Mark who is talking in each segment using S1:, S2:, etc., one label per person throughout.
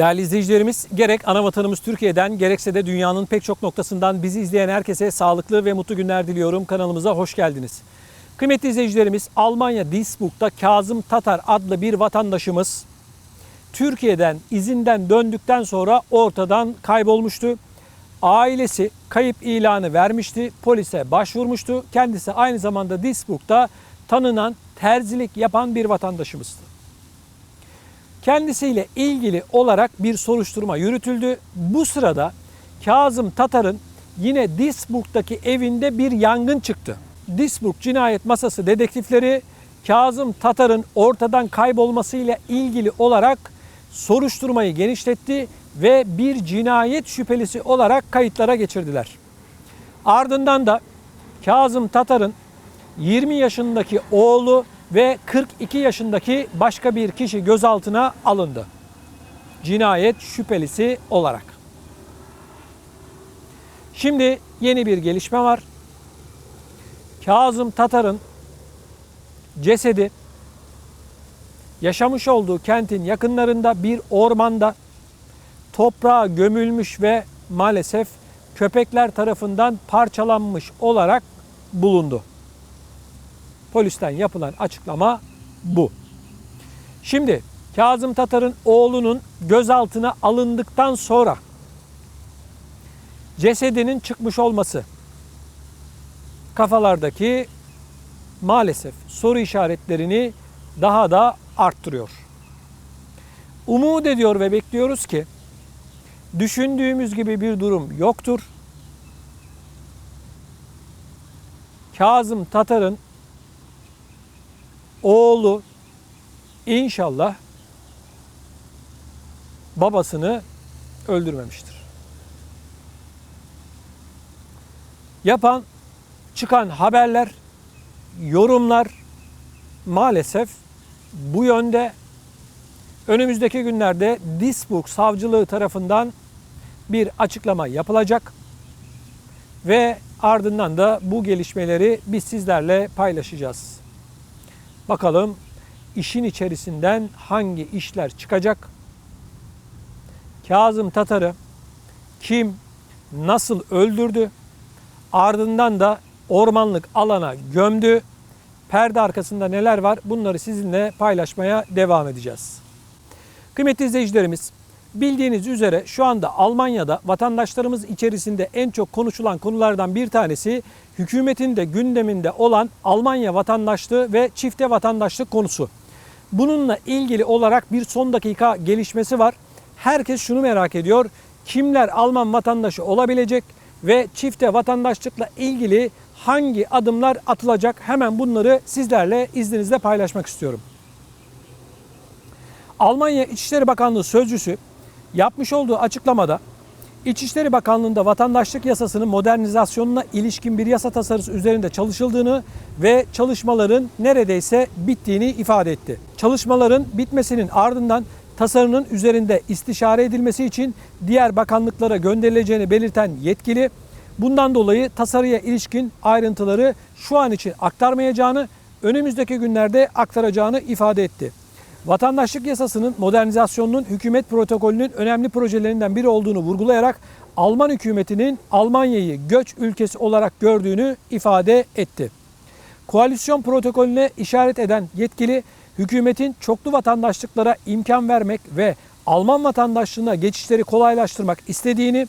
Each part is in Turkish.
S1: Değerli izleyicilerimiz, gerek ana vatanımız Türkiye'den gerekse de dünyanın pek çok noktasından bizi izleyen herkese sağlıklı ve mutlu günler diliyorum. Kanalımıza hoş geldiniz. Kıymetli izleyicilerimiz, Almanya Duisburg'da Kazım Tatar adlı bir vatandaşımız Türkiye'den izinden döndükten sonra ortadan kaybolmuştu. Ailesi kayıp ilanı vermişti, polise başvurmuştu. Kendisi aynı zamanda Duisburg'da tanınan terzilik yapan bir vatandaşımızdı. Kendisiyle ilgili olarak bir soruşturma yürütüldü. Bu sırada Kazım Tatar'ın yine Duisburg'daki evinde bir yangın çıktı. Duisburg Cinayet Masası dedektifleri Kazım Tatar'ın ortadan kaybolmasıyla ilgili olarak soruşturmayı genişletti ve bir cinayet şüphelisi olarak kayıtlara geçirdiler. Ardından da Kazım Tatar'ın 20 yaşındaki oğlu ve 42 yaşındaki başka bir kişi gözaltına alındı. Cinayet şüphelisi olarak. Şimdi yeni bir gelişme var. Kazım Tatar'ın cesedi yaşamış olduğu kentin yakınlarında bir ormanda toprağa gömülmüş ve maalesef köpekler tarafından parçalanmış olarak bulundu. Polisten yapılan açıklama bu. Şimdi Kazım Tatar'ın oğlunun gözaltına alındıktan sonra cesedinin çıkmış olması kafalardaki maalesef soru işaretlerini daha da arttırıyor. Umut ediyor ve bekliyoruz ki düşündüğümüz gibi bir durum yoktur. Kazım Tatar'ın oğlu inşallah babasını öldürmemiştir. Yapan çıkan haberler, yorumlar maalesef bu yönde. Önümüzdeki günlerde Duisburg Savcılığı tarafından bir açıklama yapılacak ve ardından da bu gelişmeleri biz sizlerle paylaşacağız. Bakalım işin içerisinden hangi işler çıkacak? Kazım Tatar'ı kim nasıl öldürdü? Ardından da ormanlık alana gömdü. Perde arkasında neler var? Bunları sizinle paylaşmaya devam edeceğiz. Kıymetli izleyicilerimiz, bildiğiniz üzere şu anda Almanya'da vatandaşlarımız içerisinde en çok konuşulan konulardan bir tanesi hükümetin de gündeminde olan Almanya vatandaşlığı ve çifte vatandaşlık konusu. Bununla ilgili olarak bir son dakika gelişmesi var. Herkes şunu merak ediyor. Kimler Alman vatandaşı olabilecek ve çifte vatandaşlıkla ilgili hangi adımlar atılacak? Hemen bunları sizlerle izninizle paylaşmak istiyorum. Almanya İçişleri Bakanlığı sözcüsü yapmış olduğu açıklamada İçişleri Bakanlığı'nda vatandaşlık yasasının modernizasyonuna ilişkin bir yasa tasarısı üzerinde çalışıldığını ve çalışmaların neredeyse bittiğini ifade etti. Çalışmaların bitmesinin ardından tasarının üzerinde istişare edilmesi için diğer bakanlıklara gönderileceğini belirten yetkili bundan dolayı tasarıya ilişkin ayrıntıları şu an için aktarmayacağını, önümüzdeki günlerde aktaracağını ifade etti. Vatandaşlık yasasının modernizasyonunun hükümet protokolünün önemli projelerinden biri olduğunu vurgulayarak Alman hükümetinin Almanya'yı göç ülkesi olarak gördüğünü ifade etti. Koalisyon protokolüne işaret eden yetkili hükümetin çoklu vatandaşlıklara imkan vermek ve Alman vatandaşlığına geçişleri kolaylaştırmak istediğini,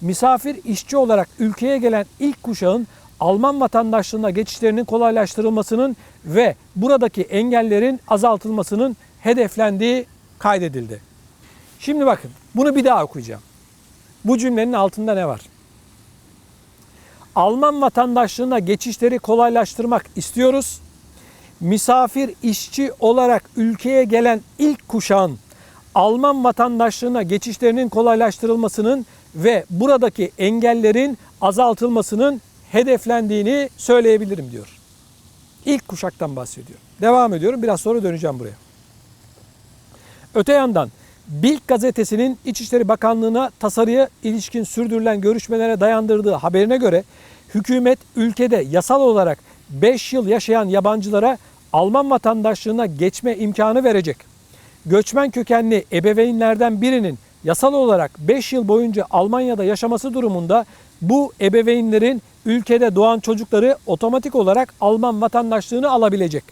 S1: misafir işçi olarak ülkeye gelen ilk kuşağın Alman vatandaşlığına geçişlerinin kolaylaştırılmasının ve buradaki engellerin azaltılmasının hedeflendiği kaydedildi. Şimdi bakın bunu bir daha okuyacağım. Bu cümlenin altında ne var? Alman vatandaşlığına geçişleri kolaylaştırmak istiyoruz. Misafir işçi olarak ülkeye gelen ilk kuşağın Alman vatandaşlığına geçişlerinin kolaylaştırılmasının ve buradaki engellerin azaltılmasının hedeflendiğini söyleyebilirim diyor. İlk kuşaktan bahsediyor. Devam ediyorum. Biraz sonra döneceğim buraya. Öte yandan Bild gazetesinin İçişleri Bakanlığı'na tasarıya ilişkin sürdürülen görüşmelere dayandırdığı haberine göre hükümet ülkede yasal olarak 5 yıl yaşayan yabancılara Alman vatandaşlığına geçme imkanı verecek. Göçmen kökenli ebeveynlerden birinin yasal olarak 5 yıl boyunca Almanya'da yaşaması durumunda bu ebeveynlerin ülkede doğan çocukları otomatik olarak Alman vatandaşlığını alabilecek.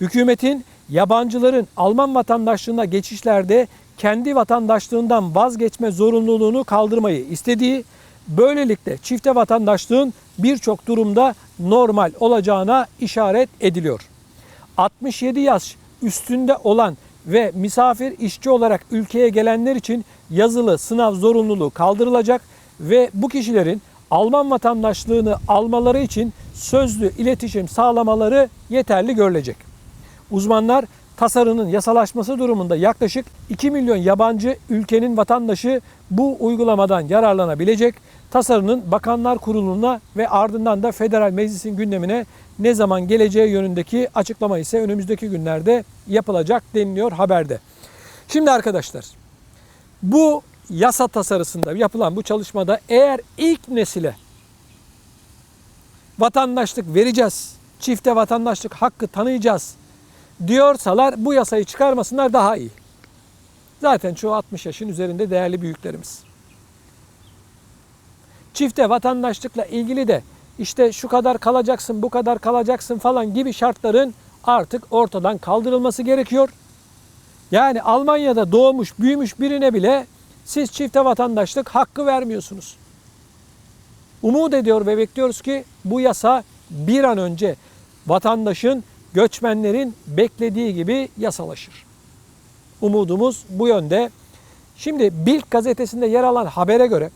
S1: Hükümetin yabancıların Alman vatandaşlığına geçişlerde kendi vatandaşlığından vazgeçme zorunluluğunu kaldırmayı istediği, böylelikle çifte vatandaşlığın birçok durumda normal olacağına işaret ediliyor. 67 yaş üstünde olan ve misafir işçi olarak ülkeye gelenler için yazılı sınav zorunluluğu kaldırılacak ve bu kişilerin Alman vatandaşlığını almaları için sözlü iletişim sağlamaları yeterli görülecek. Uzmanlar tasarının yasalaşması durumunda yaklaşık 2 milyon yabancı ülkenin vatandaşı bu uygulamadan yararlanabilecek. Tasarının Bakanlar Kurulu'na ve ardından da Federal Meclis'in gündemine ne zaman geleceği yönündeki açıklama ise önümüzdeki günlerde yapılacak deniliyor haberde. Şimdi arkadaşlar bu yasa tasarısında yapılan bu çalışmada eğer ilk nesile vatandaşlık vereceğiz, çifte vatandaşlık hakkı tanıyacağız diyorsalar bu yasayı çıkarmasınlar daha iyi. Zaten çoğu 60 yaşın üzerinde değerli büyüklerimiz. Çifte vatandaşlıkla ilgili de işte şu kadar kalacaksın, bu kadar kalacaksın falan gibi şartların artık ortadan kaldırılması gerekiyor. Yani Almanya'da doğmuş, büyümüş birine bile siz çifte vatandaşlık hakkı vermiyorsunuz. Umut ediyor ve bekliyoruz ki bu yasa bir an önce vatandaşın, göçmenlerin beklediği gibi yasalaşır. Umudumuz bu yönde. Şimdi Bild gazetesinde yer alan habere göre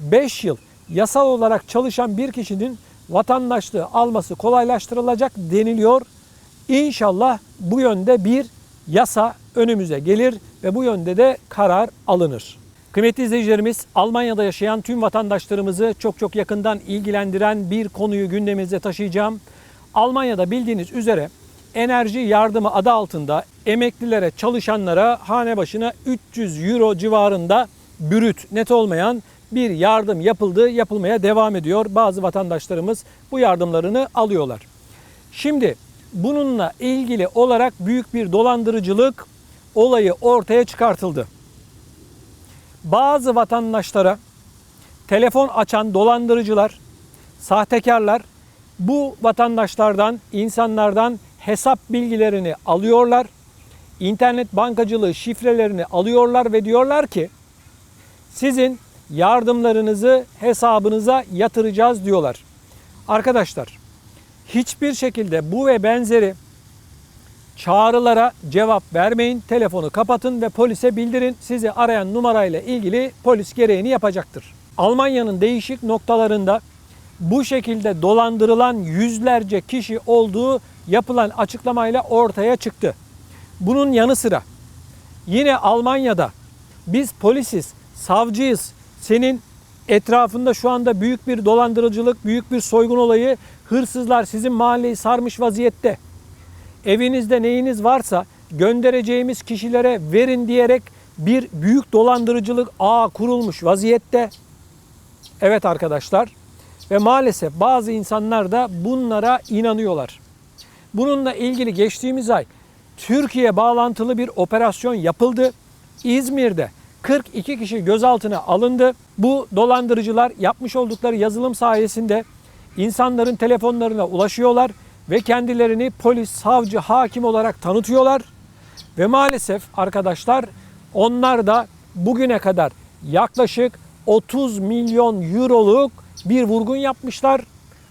S1: 5 yıl yasal olarak çalışan bir kişinin vatandaşlığı alması kolaylaştırılacak deniliyor. İnşallah bu yönde bir yasa önümüze gelir ve bu yönde de karar alınır. Kıymetli izleyicilerimiz, Almanya'da yaşayan tüm vatandaşlarımızı çok çok yakından ilgilendiren bir konuyu gündemimize taşıyacağım. Almanya'da bildiğiniz üzere enerji yardımı adı altında emeklilere, çalışanlara hane başına 300 euro civarında bürüt, net olmayan bir yardım yapıldı, yapılmaya devam ediyor. Bazı vatandaşlarımız bu yardımlarını alıyorlar. Şimdi bununla ilgili olarak büyük bir dolandırıcılık olayı ortaya çıkartıldı. Bazı vatandaşlara telefon açan dolandırıcılar, sahtekarlar bu vatandaşlardan, insanlardan hesap bilgilerini alıyorlar. İnternet bankacılığı şifrelerini alıyorlar ve diyorlar ki sizin yardımlarınızı hesabınıza yatıracağız diyorlar. Arkadaşlar hiçbir şekilde bu ve benzeri çağrılara cevap vermeyin. Telefonu kapatın ve polise bildirin. Sizi arayan numarayla ilgili polis gereğini yapacaktır. Almanya'nın değişik noktalarında bu şekilde dolandırılan yüzlerce kişi olduğu yapılan açıklamayla ortaya çıktı. Bunun yanı sıra yine Almanya'da biz polisiz, savcıyız. Senin etrafında şu anda büyük bir dolandırıcılık, büyük bir soygun olayı, hırsızlar sizin mahalleyi sarmış vaziyette. Evinizde neyiniz varsa göndereceğimiz kişilere verin diyerek bir büyük dolandırıcılık ağı kurulmuş vaziyette. Evet arkadaşlar ve maalesef bazı insanlar da bunlara inanıyorlar. Bununla ilgili geçtiğimiz ay Türkiye bağlantılı bir operasyon yapıldı. İzmir'de 42 kişi gözaltına alındı. Bu dolandırıcılar yapmış oldukları yazılım sayesinde insanların telefonlarına ulaşıyorlar ve kendilerini polis, savcı, hakim olarak tanıtıyorlar. Ve maalesef arkadaşlar onlar da bugüne kadar yaklaşık 30 milyon euroluk bir vurgun yapmışlar.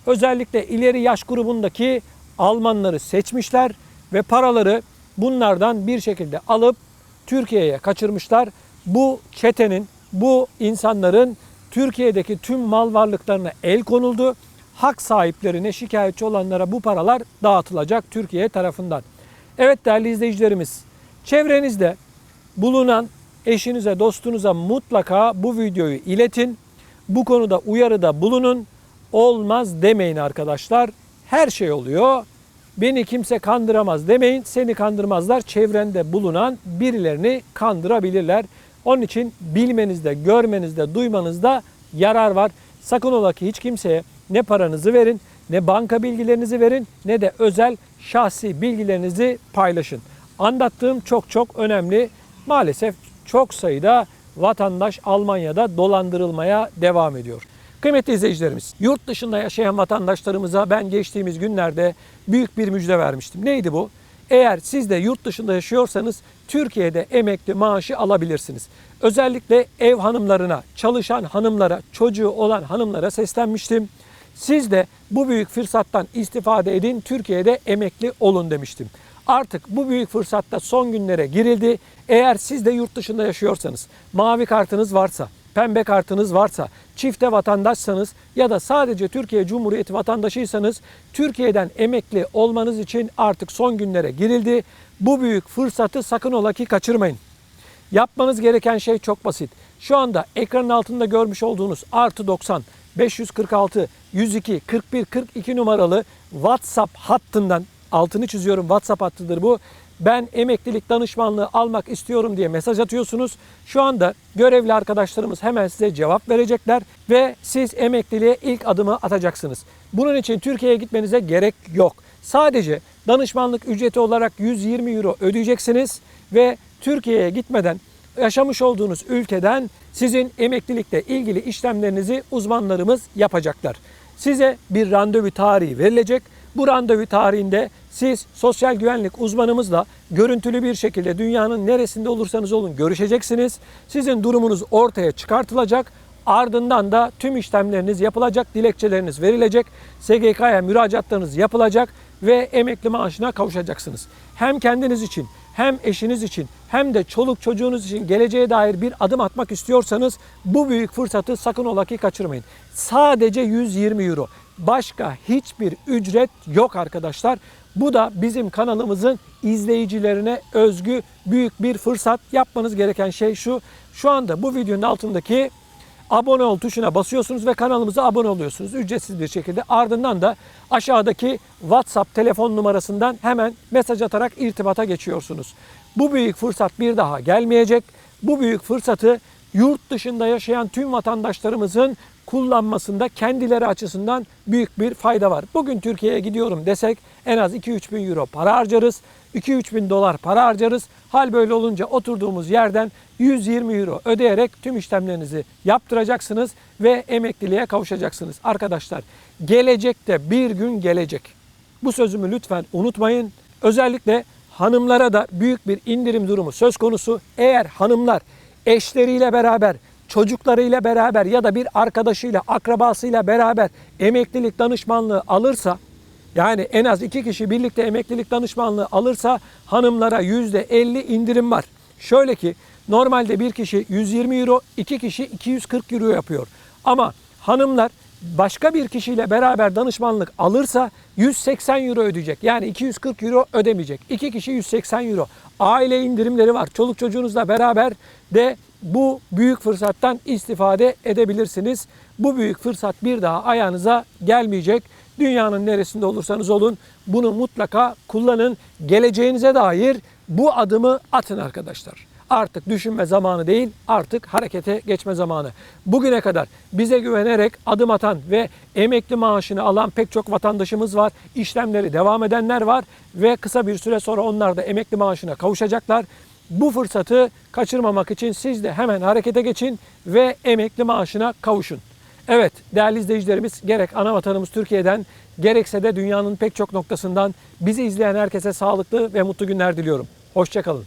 S1: Özellikle ileri yaş grubundaki Almanları seçmişler ve paraları bunlardan bir şekilde alıp Türkiye'ye kaçırmışlar. Bu çetenin, bu insanların Türkiye'deki tüm mal varlıklarına el konuldu. Hak sahiplerine, şikayetçi olanlara bu paralar dağıtılacak Türkiye tarafından. Evet değerli izleyicilerimiz, çevrenizde bulunan eşinize, dostunuza mutlaka bu videoyu iletin. Bu konuda uyarıda bulunun. Olmaz demeyin arkadaşlar. Her şey oluyor. Beni kimse kandıramaz demeyin. Seni kandırmazlar. Çevrende bulunan birilerini kandırabilirler. Onun için bilmenizde, görmenizde, duymanızda yarar var. Sakın ola ki hiç kimseye ne paranızı verin ne banka bilgilerinizi verin ne de özel şahsi bilgilerinizi paylaşın. Anlattığım çok çok önemli. Maalesef çok sayıda vatandaş Almanya'da dolandırılmaya devam ediyor. Kıymetli izleyicilerimiz, yurt dışında yaşayan vatandaşlarımıza ben geçtiğimiz günlerde büyük bir müjde vermiştim. Neydi bu? Eğer siz de yurt dışında yaşıyorsanız Türkiye'de emekli maaşı alabilirsiniz. Özellikle ev hanımlarına, çalışan hanımlara, çocuğu olan hanımlara seslenmiştim. Siz de bu büyük fırsattan istifade edin, Türkiye'de emekli olun demiştim. Artık bu büyük fırsatta son günlere girildi. Eğer siz de yurt dışında yaşıyorsanız, mavi kartınız varsa, pembe kartınız varsa, çifte vatandaşsanız ya da sadece Türkiye Cumhuriyeti vatandaşıysanız Türkiye'den emekli olmanız için artık son günlere girildi. Bu büyük fırsatı sakın ola ki kaçırmayın. Yapmanız gereken şey çok basit. Şu anda ekranın altında görmüş olduğunuz artı 90 546 102 41 42 numaralı WhatsApp hattından altını çiziyorum WhatsApp hattıdır bu. Ben emeklilik danışmanlığı almak istiyorum diye mesaj atıyorsunuz. Şu anda görevli arkadaşlarımız hemen size cevap verecekler ve siz emekliliğe ilk adımı atacaksınız. Bunun için Türkiye'ye gitmenize gerek yok. Sadece danışmanlık ücreti olarak 120 euro ödeyeceksiniz ve Türkiye'ye gitmeden yaşamış olduğunuz ülkeden sizin emeklilikle ilgili işlemlerinizi uzmanlarımız yapacaklar. Size bir randevu tarihi verilecek. Bu randevu tarihinde siz sosyal güvenlik uzmanımızla görüntülü bir şekilde dünyanın neresinde olursanız olun görüşeceksiniz. Sizin durumunuz ortaya çıkartılacak. Ardından da tüm işlemleriniz yapılacak, dilekçeleriniz verilecek, SGK'ya müracaatlarınız yapılacak ve emekli maaşına kavuşacaksınız. Hem kendiniz için hem eşiniz için hem de çoluk çocuğunuz için geleceğe dair bir adım atmak istiyorsanız bu büyük fırsatı sakın ola ki kaçırmayın. Sadece 120 euro. Başka hiçbir ücret yok arkadaşlar. Bu da bizim kanalımızın izleyicilerine özgü büyük bir fırsat. Yapmanız gereken şey şu. Şu anda bu videonun altındaki abone ol tuşuna basıyorsunuz ve kanalımıza abone oluyorsunuz ücretsiz bir şekilde. Ardından da aşağıdaki WhatsApp telefon numarasından hemen mesaj atarak irtibata geçiyorsunuz. Bu büyük fırsat bir daha gelmeyecek. Bu büyük fırsatı yurt dışında yaşayan tüm vatandaşlarımızın kullanmasında kendileri açısından büyük bir fayda var. Bugün Türkiye'ye gidiyorum desek en az 2-3 bin euro para harcarız. 2-3 bin dolar para harcarız. Hal böyle olunca oturduğumuz yerden 120 euro ödeyerek tüm işlemlerinizi yaptıracaksınız ve emekliliğe kavuşacaksınız. Arkadaşlar gelecekte bir gün gelecek. Bu sözümü lütfen unutmayın. Özellikle hanımlara da büyük bir indirim durumu söz konusu. Eğer hanımlar eşleriyle beraber çocuklarıyla beraber ya da bir arkadaşıyla, akrabasıyla beraber emeklilik danışmanlığı alırsa yani en az iki kişi birlikte emeklilik danışmanlığı alırsa hanımlara %50 indirim var. Şöyle ki normalde bir kişi 120 euro, iki kişi 240 euro yapıyor. Ama hanımlar başka bir kişiyle beraber danışmanlık alırsa 180 euro ödeyecek. Yani 240 euro ödemeyecek. İki kişi 180 euro. Aile indirimleri var. Çoluk çocuğunuzla beraber de bu büyük fırsattan istifade edebilirsiniz. Bu büyük fırsat bir daha ayağınıza gelmeyecek. Dünyanın neresinde olursanız olun bunu mutlaka kullanın. Geleceğinize dair bu adımı atın arkadaşlar. Artık düşünme zamanı değil, artık harekete geçme zamanı. Bugüne kadar bize güvenerek adım atan ve emekli maaşını alan pek çok vatandaşımız var. İşlemleri devam edenler var ve kısa bir süre sonra onlar da emekli maaşına kavuşacaklar. Bu fırsatı kaçırmamak için siz de hemen harekete geçin ve emekli maaşına kavuşun. Evet değerli izleyicilerimiz gerek ana vatanımız Türkiye'den gerekse de dünyanın pek çok noktasından bizi izleyen herkese sağlıklı ve mutlu günler diliyorum. Hoşçakalın.